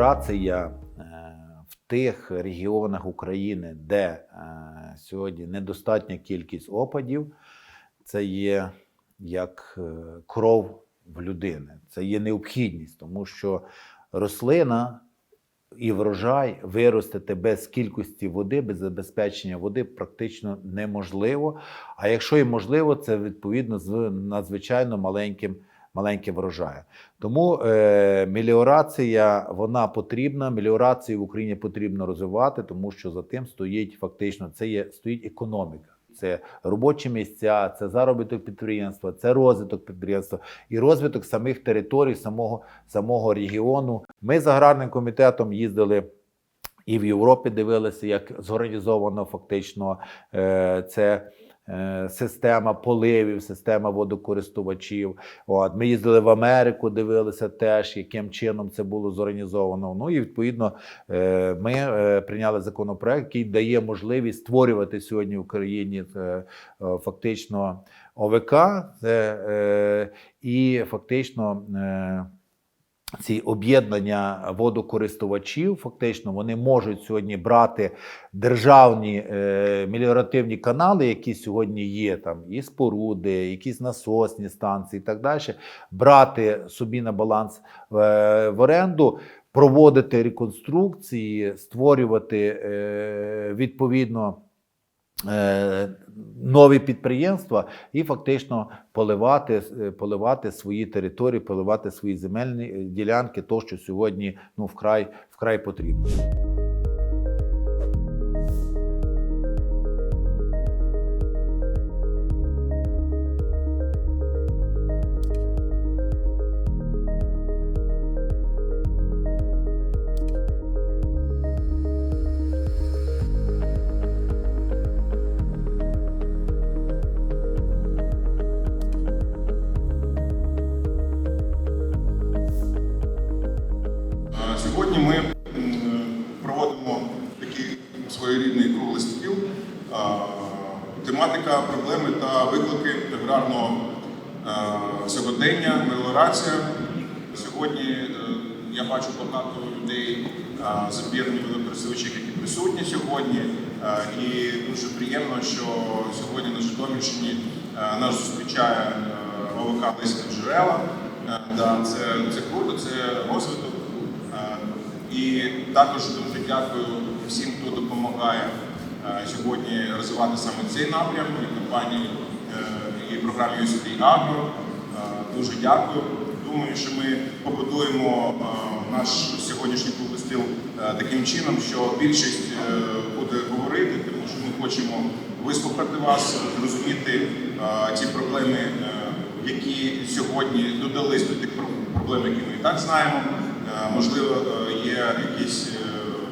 меліорація е, в тих регіонах України, де е, сьогодні недостатня кількість опадів, це є як е, кров в людини. Це є необхідність, тому що рослина і врожай виростити без кількості води, без забезпечення води практично неможливо. А якщо і можливо, це відповідно з надзвичайно маленьким, маленьким врожаєм. Тому е, меліорація вона потрібна. Меліорацію в Україні потрібно розвивати, тому що за тим стоїть фактично це є стоїть економіка. Це робочі місця, це заробіток підприємства, це розвиток підприємства і розвиток самих територій, самого, самого регіону. Ми з аграрним комітетом їздили і в Європі дивилися, як зорганізовано фактично е, це. Е, Система поливів, система водокористувачів. От ми їздили в Америку, дивилися теж, яким чином це було зорганізовано. Ну і відповідно е, ми е, прийняли законопроект, який дає можливість створювати сьогодні в Україні фактично ОВК і фактично. Ці об'єднання водокористувачів, фактично, вони можуть сьогодні брати державні е, меліоративні канали, які сьогодні є, там і споруди, якісь насосні станції і так далі, брати собі на баланс е, в оренду, проводити реконструкції, створювати е, відповідно. Е, Нові підприємства і фактично поливати, е, поливати свої території, поливати свої земельні е, ділянки, то що сьогодні ну вкрай вкрай потрібно. Меліорація. Сьогодні е, я бачу багато людей з об'єднаних водокористувачів, які присутні сьогодні. Е, І дуже приємно, що сьогодні на Житомирщині е, нас зустрічає ОВК «Близькі джерела. Це, це круто, це розвиток. І також дуже дякую всім, хто допомагає сьогодні розвивати саме цей напрям і компанії і програмі USD Agro. Е, Дуже дякую. Думаю, що ми побудуємо е, наш сьогоднішній стіл е, таким чином, що більшість буде говорити, тому що ми хочемо вислухати вас, зрозуміти ті проблеми, які сьогодні додались до тих проблем, які ми і так знаємо. Можливо, є якісь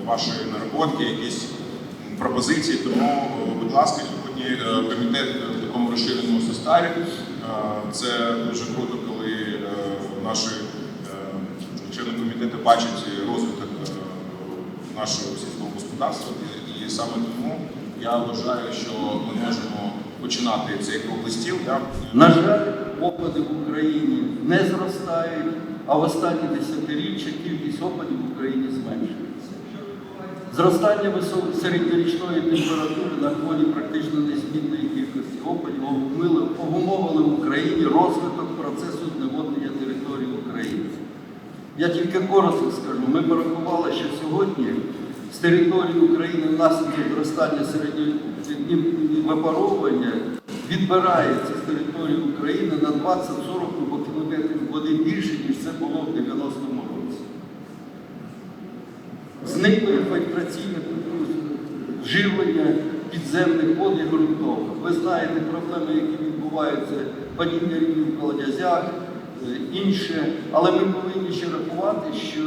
ваші наработки, якісь пропозиції. Тому, будь ласка, сьогодні комітет в такому розширеному составі. Це дуже круто, коли е, наші е, члени комітету бачать розвиток е, нашого сільського господарства. І- саме тому я вважаю, що ми можемо починати цей круглий стіл. да. На жаль, опади в Україні не зростають, а в останні десятиріччя кількість опадів в Україні зменшується. Зростання середньорічної температури на фоні практично незмінної кількості опадів обумовили в Україні розвиток процесу зневоднення території України. Я тільки коротко скажу, ми порахували, що сьогодні з території України внаслідок зростання середньовипаровування відбирається з території України на 20-40 кубокілометрів води більше, ніж це було в 90-му році. Зникло інфільтраційне живлення підземних вод і ґрунтових. Ви знаєте проблеми, які відбуваються, падіння рівнів в колодязях, е, інше. Але ми повинні ще рахувати, що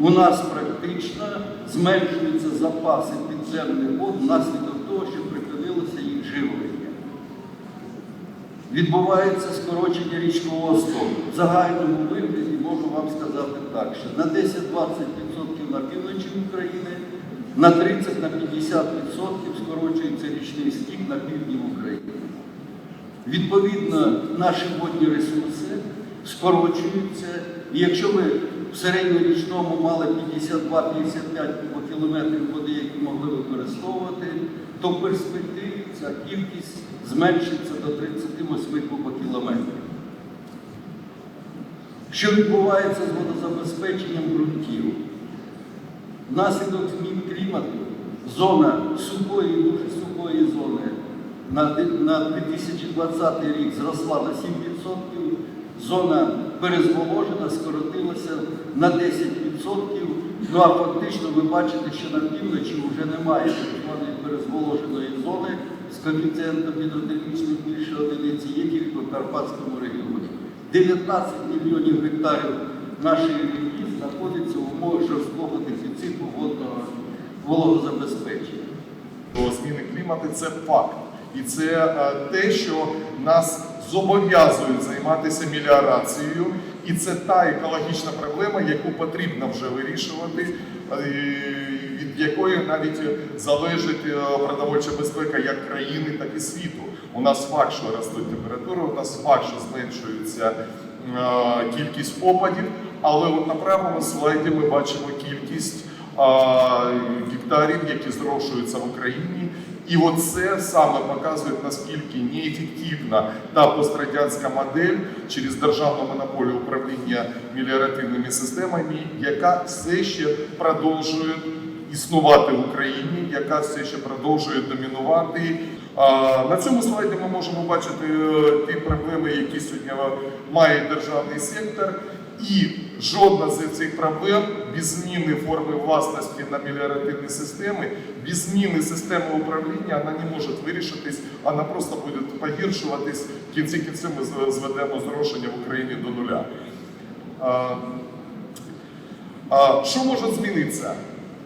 у нас практично зменшуються запаси підземних вод внаслідок того, що припинилося їх живлення. Відбувається скорочення річкового стоку. В загальному вигляді можу вам сказати так, що на 10-20% на півночі України, на 30 на 50% скорочується річний стік на півдні України. Відповідно, наші водні ресурси скорочуються. І якщо ми в середньорічному мали 52-55 кілометрів води, які могли використовувати, то в перспективі ця кількість зменшиться до 38 кубокілометрів. Що відбувається з водозабезпеченням ґрунтів? Внаслідок змін клімату зона сухої, дуже сухої зони на 2020 рік зросла на 7%, зона перезволожена скоротилася на 10%. Ну а фактично ви бачите, що на півночі вже немає перезволоженої зони з коефіцієнтом гідротермічних більше одиниці, є тільки в Карпатському регіоні. 19 мільйонів гектарів нашої знаходиться в умовах жорсткого дефіциту водного. Зміни клімату це факт. І це е, те, що нас зобов'язують займатися меліорацією. І це та екологічна проблема, яку потрібно вже вирішувати, е, від якої навіть залежить е, продовольча безпека як країни, так і світу. У нас факт, що ростуть температури, у нас факт, що зменшується кількість опадів, але от на правому слайді ми бачимо кількість гектарів, які зрошуються в Україні. І оце саме показує, наскільки неефективна та пострадянська модель через державну монополію управління меліоративними системами, яка все ще продовжує існувати в Україні, яка все ще продовжує домінувати. На цьому слайді ми можемо бачити е, ті проблеми, які сьогодні має державний сектор. І жодна з цих проблем без зміни форми власності на меліоративні системи, без зміни системи управління вона не може вирішитись, вона просто буде погіршуватись. В кінці кінців ми зведемо зрошення в Україні до нуля. А, а, що може змінитися?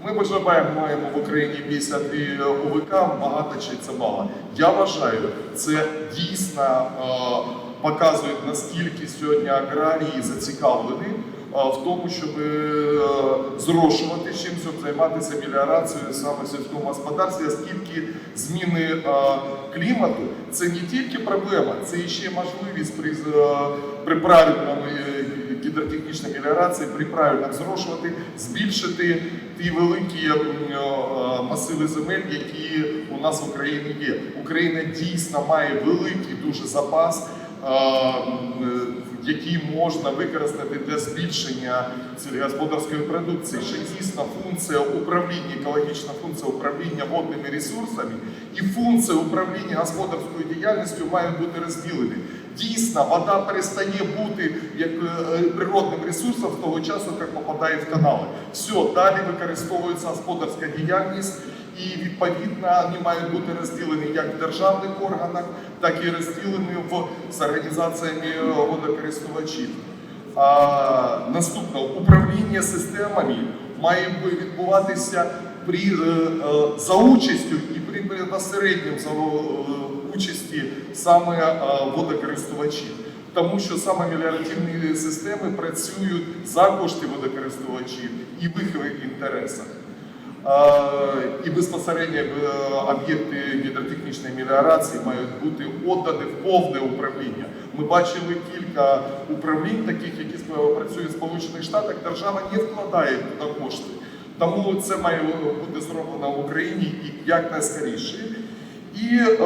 Ми вже маємо маємо в Україні 52 ОВК, багато чи це мало. Я вважаю, це дійсно показує, наскільки сьогодні аграрії зацікавлені в тому, щоб е, зрошувати чим, щоб займатися меліорацією саме в сільському господарстві, оскільки зміни клімату це не тільки проблема, це ще можливість при, при правильному е, гідротехнічній меліорації, при правильному зрошувати, збільшити ті великі е, масиви земель, які у нас в Україні є. Україна дійсно має великий дуже запас. Е, Які можна використати для збільшення сільськогосподарської продукції, що дійсно функція управління, екологічна функція управління водними ресурсами і функція управління господарською діяльністю мають бути розділені. Дійсно, вода перестає бути як е, природним ресурсом того часу, як попадає в канали. Все, далі використовується господарська діяльність, і відповідно вони мають бути розділені як в державних органах, так і розділені в з організаціями е, водокористувачів. А, наступне управління системами має відбуватися при е, е, за участю і при безпосередньому за участі саме водокористувачів. Тому що саме меліоративні системи працюють за кошти водокористувачів і в їх інтересах. Е, І безпосередньо е, об'єкти гідротехнічної меліорації мають бути віддані в повне управління. Ми бачили кілька управлінь, таких, які працюють в Сполучених Штатах, держава не вкладає туди кошти. Тому це має бути зроблено в Україні якнайскоріше. І е,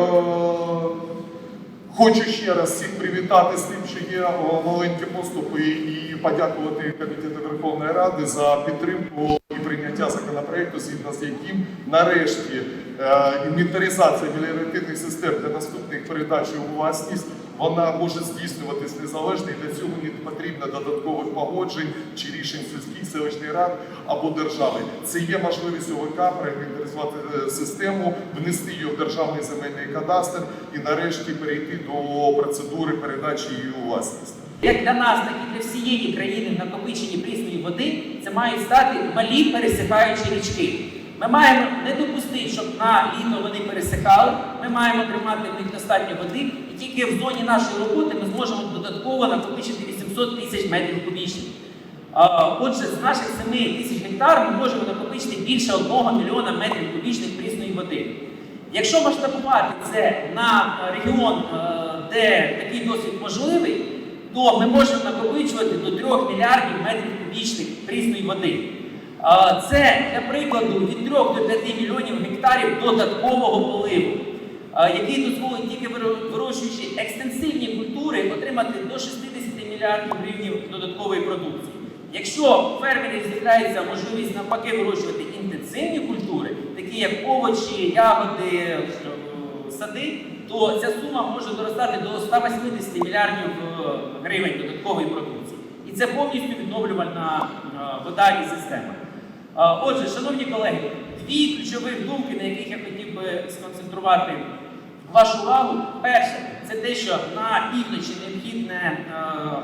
Хочу ще раз всіх привітати з тим, що є маленькі поступи, і подякувати Комітету Верховної Ради за підтримку і прийняття законопроекту, згідно з яким нарешті е, інвентаризація меліоративних систем для наступних передач у власність вона може здійснюватись незалежно, і для цього не потрібно додаткових погоджень чи рішень сільських селищних рад або держави. Це є можливість ОВК проінвентаризувати е, систему, внести її в державний земельний кадастр і нарешті перейти до процедури передачі її у власність. Як для нас, так і для всієї країни в накопиченні прісної води, це мають стати малі пересихаючі річки. Ми маємо не допустити, щоб на літо вони пересихали. Ми маємо тримати в них достатньо води, і тільки в зоні нашої роботи ми зможемо додатково накопичити 800 тисяч метрів кубічних. Отже, з наших 7 тисяч гектар ми можемо накопичити більше 1 мільйона метрів кубічних прісної води. Якщо масштабувати це на регіон, е, де такий досвід можливий, то ми можемо накопичувати до 3 мільярдів метрів кубічних прісної води. Це, для прикладу, від 3 до 5 мільйонів гектарів додаткового поливу, який дозволить тільки вирощуючи екстенсивні культури отримати до 60 мільярдів гривень додаткової продукції. Якщо фермери з'являється можливість навпаки вирощувати інтенсивні культури, такі як овочі, ягоди, сади, то ця сума може доростати до 180 мільярдів е, гривень додаткової продукції. І це повністю відновлювальна е, вода і система. Е, Отже, шановні колеги, дві ключових думки, на яких я хотів би сконцентрувати вашу увагу. Перше, це те, що на півночі необхідна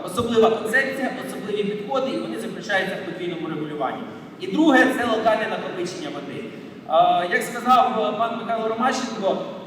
особлива концепція, особливі підходи, і вони заключаються в подвійному регулюванні. І друге це локальне накопичення води. Як сказав пан Михайло Ромащенко, е,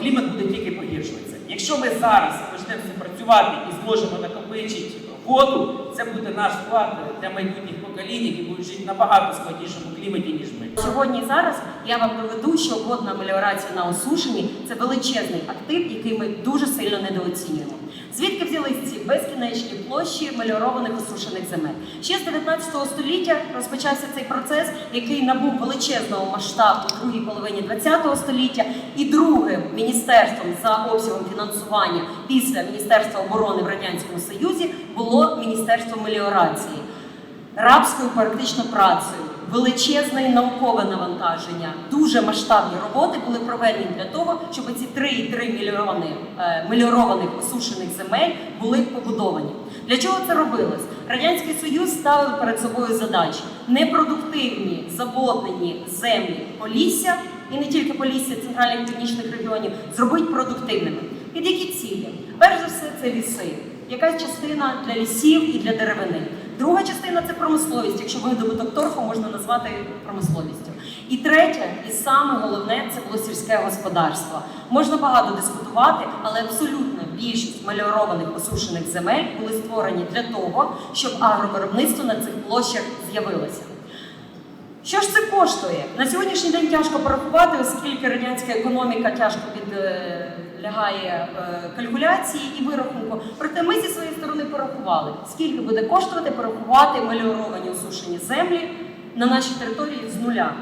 клімат буде тільки погіршуватися. Якщо ми зараз почнемо працювати і зможемо накопичити воду, це буде наш вклад для майбутніх поколінь, які будуть жити набагато складнішому кліматі, ніж ми. Сьогодні зараз я вам доведу, що водна меліорація на осушенні це величезний актив, який ми дуже сильно недооцінюємо. Звідки взялись ці безкінечні площі меліорованих осушених земель? Ще з 19 століття розпочався цей процес, який набув величезного масштабу у другій половині 20 століття, і другим міністерством за обсягом фінансування після Міністерства оборони в радянському Союзі було Міністерство меліорації рабською практично працею, величезне наукове навантаження, дуже масштабні роботи були проведені для того, щоб ці 3,3 мільйони е, меліорованих осушених земель були побудовані. Для чого це робилось? Радянський Союз ставив перед собою задачі непродуктивні заболотнені землі Полісся і не тільки Полісся, центральних північних регіонів зробити продуктивними. Під які цілі? Перш за все, це ліси. Якась частина для лісів і для деревини. Друга частина це промисловість, якщо видобуток торфу можна назвати промисловістю. І третє, і саме головне це було сільське господарство. Можна багато дискутувати, але абсолютна більшість мальорованих осушених земель були створені для того, щоб агровиробництво на цих площах з'явилося. Що ж це коштує? На сьогоднішній день тяжко порахувати, оскільки радянська економіка тяжко підлягає е, калькуляції і вирахунку. Проте ми зі своєї сторони порахували, скільки буде коштувати порахувати меліоровані осушені землі на нашій території з нуля.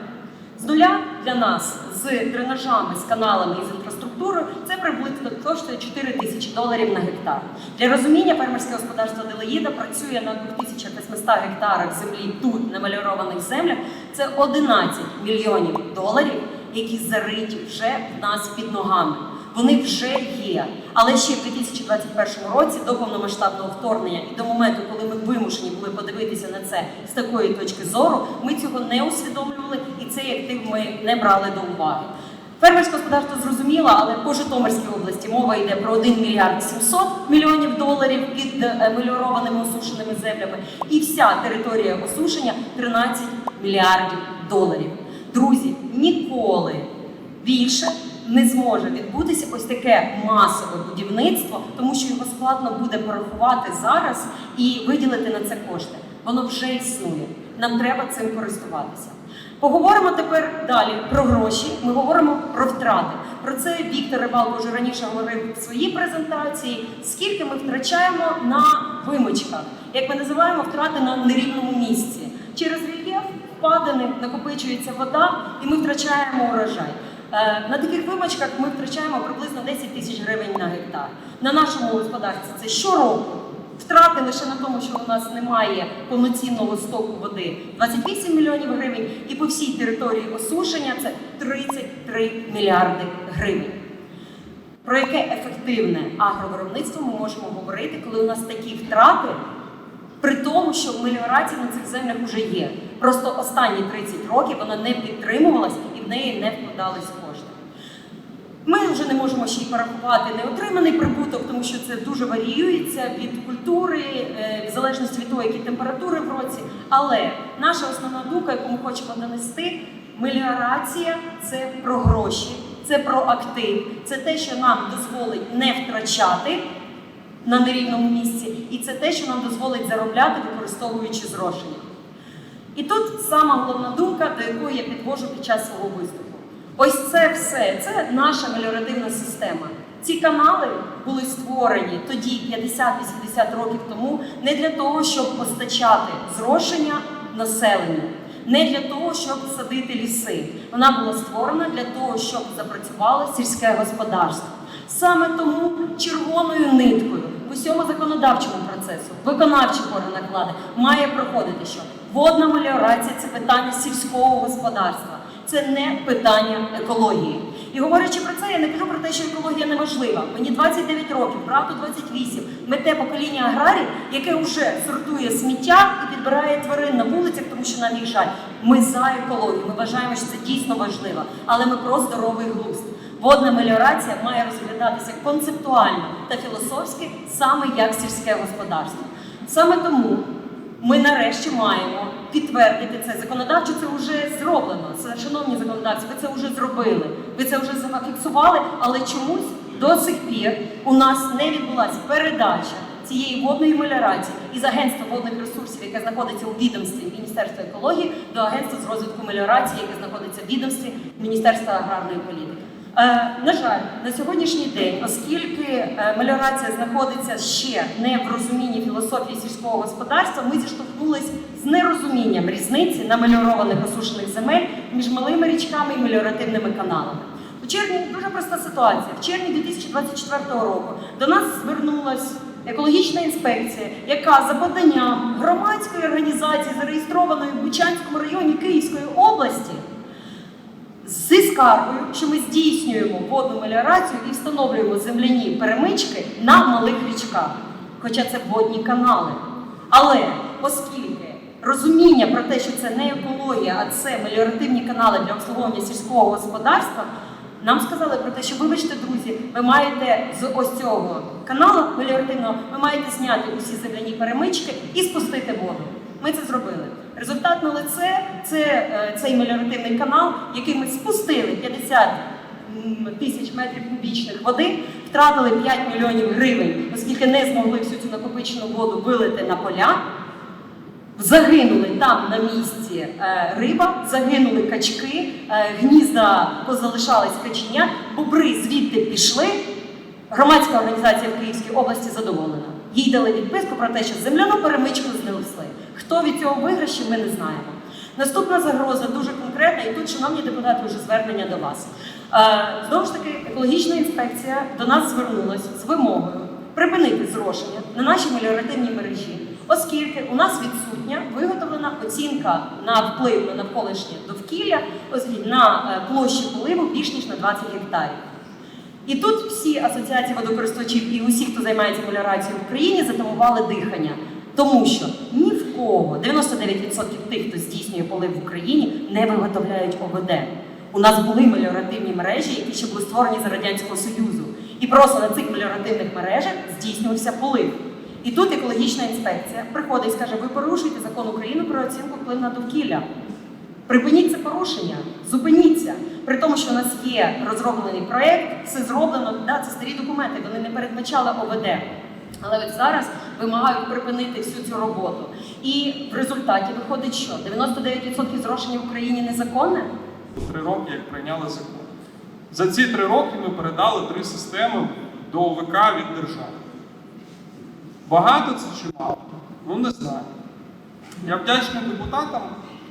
З нуля для нас з дренажами, з каналами і з інфраструктурою це приблизно коштує 4 тисячі доларів на гектар. Для розуміння фермерське господарство Делеїда працює на 2800 гектарах землі тут, на меліорованих землях. Це 11 мільйонів доларів, які зариті вже в нас під ногами. Вони вже є. Але ще в 2021 році, до повномасштабного вторгнення і до моменту, коли ми вимушені були подивитися на це з такої точки зору, ми цього не усвідомлювали і цей актив ми не брали до уваги. Фермерське господарство зрозуміло, але по Житомирській області мова йде про 1 мільярд 700 мільйонів доларів під е, меліорованими осушеними землями, і вся територія осушення 13 мільярдів доларів. Друзі, ніколи більше не зможе відбутися ось таке масове будівництво, тому що його складно буде порахувати зараз і виділити на це кошти. Воно вже існує. Нам треба цим користуватися. Поговоримо тепер далі про гроші. Ми говоримо про втрати. Про це Віктор Рибалко вже раніше говорив в своїй презентації. Скільки ми втрачаємо на вимочках, як ми називаємо втрати на нерівному місці. Через рельєф впадини накопичується вода, і ми втрачаємо урожай. Е, На таких вимочках ми втрачаємо приблизно 10 тисяч гривень на гектар. На нашому господарстві це щороку. Втрати лише на тому, що у нас немає повноцінного стоку води 28 мільйонів гривень, і по всій території осушення це 33 мільярди гривень. Про яке ефективне агровиробництво ми можемо говорити, коли у нас такі втрати, при тому, що меліорація на цих землях вже є. Просто останні 30 років вона не підтримувалась і в неї не вкладались. Ми вже не можемо ще й порахувати неотриманий прибуток, тому що це дуже варіюється від культури, е, в залежності від того, які температури в році. Але наша основна думка, яку ми хочемо донести, меліорація це про гроші, це про актив, це те, що нам дозволить не втрачати на нерівному місці, і це те, що нам дозволить заробляти, використовуючи зрошення. І тут сама головна думка, до якої я підвожу під час свого виступу. Ось це все, це наша меліоративна система. Ці канали були створені тоді, 50-80 років тому, не для того, щоб постачати зрошення населенню, не для того, щоб садити ліси. Вона була створена для того, щоб запрацювало сільське господарство. Саме тому червоною ниткою в усьому законодавчому процесу, в виконавчих органах влади має проходити, що водна меліорація це питання сільського господарства, це не питання екології. І говорячи про це, я не кажу про те, що екологія неважлива. Мені 29 років, правду 28. Ми те покоління аграрів, яке вже сортує сміття і підбирає тварин на вулицях, тому що нам їх жаль. Ми за екологію. Ми вважаємо, що це дійсно важливо, але ми про здоровий глузд. Водна меліорація має розглядатися концептуально та філософськи саме як сільське господарство. Саме тому ми нарешті маємо підтвердити це законодавчо. Це вже зроблено. Це, шановні законодавці, ви це вже зробили. Ви це вже зафіксували, але чомусь до сих пір у нас не відбулася передача цієї водної меліорації із агентства водних ресурсів, яке знаходиться у відомстві Міністерства екології, до агентства з розвитку меліорації, яке знаходиться в відомстві Міністерства аграрної політики. Е, на жаль, на сьогоднішній день, оскільки е, меліорація знаходиться ще не в розумінні філософії сільського господарства, ми зіштовхнулись з нерозумінням різниці на меліорованих осушених земель між малими річками і меліоративними каналами. У червні дуже проста ситуація. В червні 2024 року до нас звернулась екологічна інспекція, яка за поданням громадської організації, зареєстрованої в Бучанському районі Київської області, зі скаргою, що ми здійснюємо водну меліорацію і встановлюємо земляні перемички на малих річках, хоча це водні канали. Але оскільки розуміння про те, що це не екологія, а це меліоративні канали для обслуговування сільського господарства, нам сказали про те, що вибачте, друзі, ви маєте з ось цього каналу меліоративного, ви маєте зняти усі земляні перемички і спустити воду. Ми це зробили. Результат на лице це е, цей меліоративний канал, який ми спустили 50 тисяч метрів кубічних води, втратили 5 мільйонів гривень, оскільки не змогли всю цю накопичену воду вилити на поля. Загинули там на місці е, риба, загинули качки, е, гнізда позалишались каченят, бобри звідти пішли. Громадська організація в Київській області задоволена. Їй дали відписку про те, що земляну перемичку знесли. Хто від цього виграші, ми не знаємо. Наступна загроза дуже конкретна, і тут, шановні депутати, вже звернення до вас. Е, Знову ж таки, екологічна інспекція до нас звернулася з вимогою припинити зрошення на нашій меліоративній мережі, оскільки у нас відсутня виготовлена оцінка на вплив на навколишнє довкілля на е, площі поливу більш ніж на 20 гектарів. І тут всі асоціації водокористувачів і усі, хто займається меліорацією в Україні, затамували дихання. Тому що ні в кого 99% тих, хто здійснює полив в Україні, не виготовляють ОВД. У нас були меліоративні мережі, які ще були створені за Радянського Союзу. І просто на цих меліоративних мережах здійснювався полив. І тут екологічна інспекція приходить і скаже: ви порушуєте закон України про оцінку впливу на довкілля. Припиніть це порушення, зупиніться. При тому, що у нас є розроблений проєкт, все зроблено, да, це старі документи, вони не передбачали ОВД. Але от зараз вимагають припинити всю цю роботу. І в результаті виходить, що 99% зрошення в Україні незаконне. три роки, як прийняли закон. За ці три роки ми передали три системи до ОВК від держави. Багато це чи мало? Ну не знаю. Я вдячний депутатам.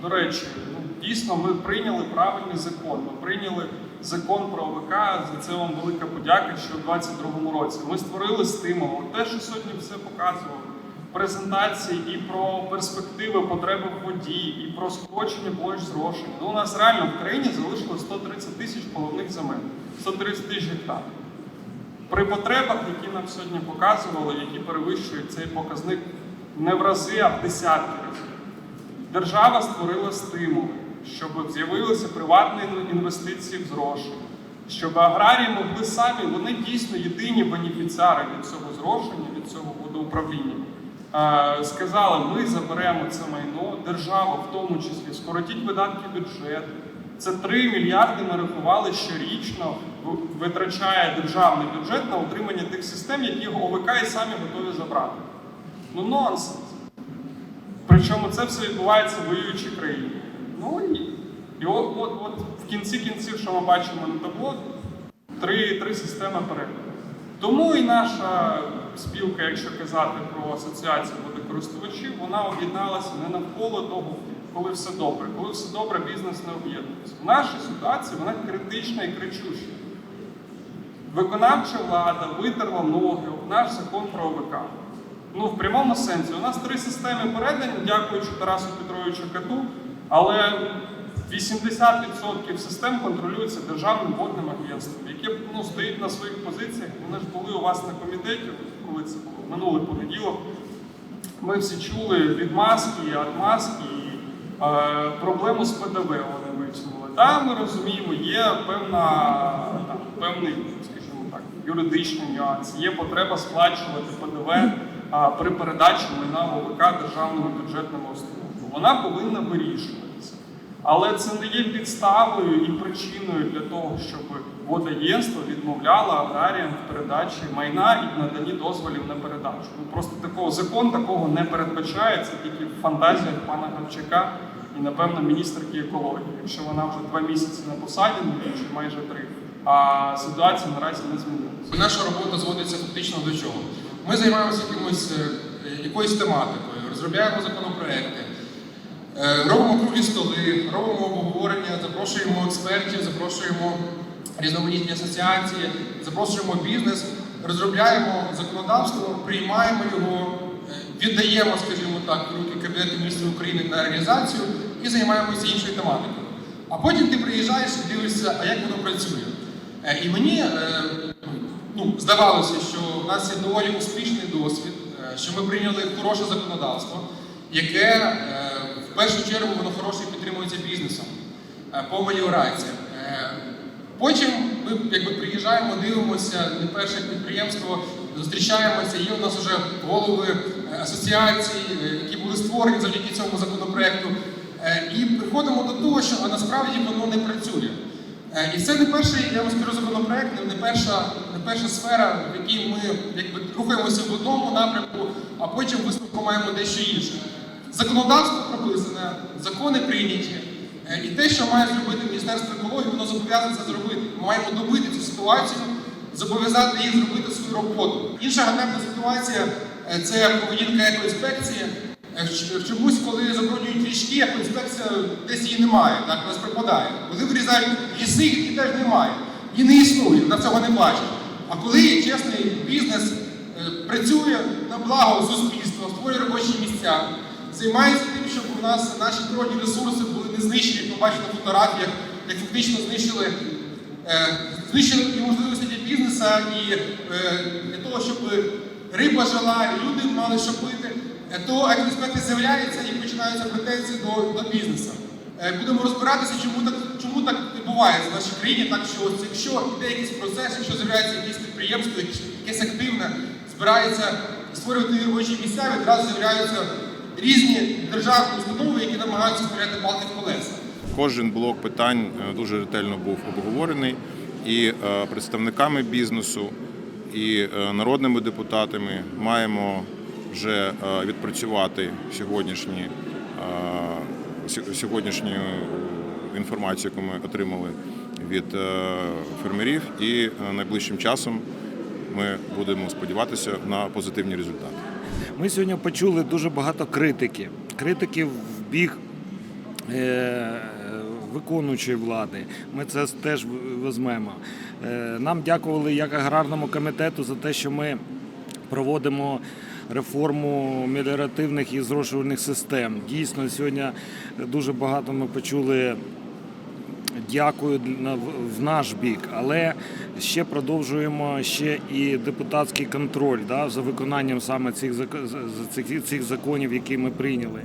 До речі, ну, дійсно ми прийняли правильний закон. Ми прийняли закон про ОВК. За це вам велика подяка, що у 2022 році ми створили стимул. Те, що сьогодні все показував презентації і про перспективи потреби в воді, і про скорочення площ зрошення. Ну, у нас реально в країні залишилось 130 тисяч поливних земель, 130 тисяч гектарів. При потребах, які нам сьогодні показували, які перевищують цей показник не в рази, а в десятки разів. Держава створила стимули, щоб з'явилися приватні інвестиції в зрошення, щоб аграрії могли самі, вони дійсно єдині бенефіціари від цього зрошення, від цього водоуправління. Е, Сказали, ми заберемо це майно, держава в тому числі, скоротіть видатки бюджету. Це 3 мільярди ми рахували щорічно витрачає державний бюджет на утримання тих систем, які ОВК і самі готові забрати. Ну нонсенс. Причому це все відбувається в воюючій країні. Ну і, і от, от, от в кінці кінців, що ми бачимо на табло, три, три системи перегляду. Тому і наша спілка, якщо казати про асоціацію водокористувачів, вона об'єдналася не навколо того, коли все добре. Коли все добре, бізнес не об'єднується. В нашій ситуації вона критична і кричуща. Виконавча влада витерла ноги об наш закон про ОВК. Ну, в прямому сенсі. У нас три системи передані, дякуючи Тарасу Петровичу Кату, але 80% систем контролюється Державним водним агентством, яке ну, стоїть на своїх позиціях. Вони ж були у вас на комітеті, коли це було минулий понеділок. Ми всі чули відмазки, отмазки і е, проблему з ПДВ вони висунули. Так, ми розуміємо, є певна, там, певний, скажімо так, юридичний нюанс, є потреба сплачувати ПДВ а, при передачі майна ОВК державному бюджетному установу. Вона повинна вирішуватися. Але це не є підставою і причиною для того, щоб водоєнство відмовляло аграріям в передачі майна і наданні дозволів на передачу. Ну просто такого закон такого не передбачає, це тільки в фантазіях пана Гавчака і, напевно, міністерки екології, якщо вона вже два місяці на посаді, ну чи майже три. А ситуація наразі не змінилася. Наша робота зводиться фактично до чого? Ми займаємося якимось, е, якоюсь тематикою, розробляємо законопроекти, робимо круглі столи, робимо обговорення, запрошуємо експертів, запрошуємо різноманітні асоціації, запрошуємо бізнес, розробляємо законодавство, приймаємо його, е, віддаємо, скажімо так, руки Кабінету міністрів України на реалізацію і займаємося іншою тематикою. А потім ти приїжджаєш і дивишся, а як воно працює. Е, І мені е, ну, здавалося, що в нас є доволі успішний досвід, е, що ми прийняли хороше законодавство, яке е, в першу чергу воно хороше підтримується бізнесом е, по меліорації. Е, Потім ми якби приїжджаємо, дивимося не перше підприємство, зустрічаємося. Є у нас вже голови е, асоціацій, які були створені завдяки цьому законопроекту. І приходимо до того, що насправді воно не працює. І це не перший, я вам скажу, законопроект, не перша, не перша сфера, в якій ми якби, рухаємося в одному напрямку, а потім висновку маємо дещо інше. Законодавство прописане, закони прийняті. Е, І те, що має зробити Міністерство екології, воно зобов'язане це зробити. Ми маємо добити цю ситуацію, зобов'язати їх зробити свою роботу. Інша ганебна ситуація е, це поведінка екоінспекції. Е, Чомусь, коли забруднюють річки, екоінспекція десь її немає, так вона пропадає. Коли вирізають ліси, її теж немає. І не існує, на цього не бачить. А коли чесний бізнес працює на благо суспільства, створює робочі місця, займається тим, щоб у нас наші природні ресурси були не знищені, як ми бачимо на фотографіях, як фактично знищили, е, знищили і можливості для бізнесу, і е, для того, щоб риба жила, і люди мали що пити, е, то екоінспекція з'являється і починаються претензії до, до бізнесу. Е, Будемо розбиратися, чому так, чому так відбувається в нашій країні, так що якщо йде якийсь процес, якщо з'являється якесь підприємство, якесь активне, збирається створювати робочі місця, відразу з'являються різні державні установи, які намагаються створяти палки в колеса. Кожен блок питань е, дуже ретельно був обговорений і е, представниками бізнесу, і е, народними депутатами маємо вже відпрацювати сьогоднішні, сьогоднішню інформацію, яку ми отримали від фермерів, і найближчим часом ми будемо сподіватися на позитивні результати. Ми сьогодні почули дуже багато критики. Критики в бік е, виконуючої влади. Ми це теж візьмемо. Е, Нам дякували як аграрному комітету за те, що ми проводимо реформу меліоративних і зрошувальних систем. Дійсно, сьогодні дуже багато ми почули дякую в наш бік, але ще продовжуємо ще і депутатський контроль да, за виконанням саме цих цих, цих законів, які ми прийняли.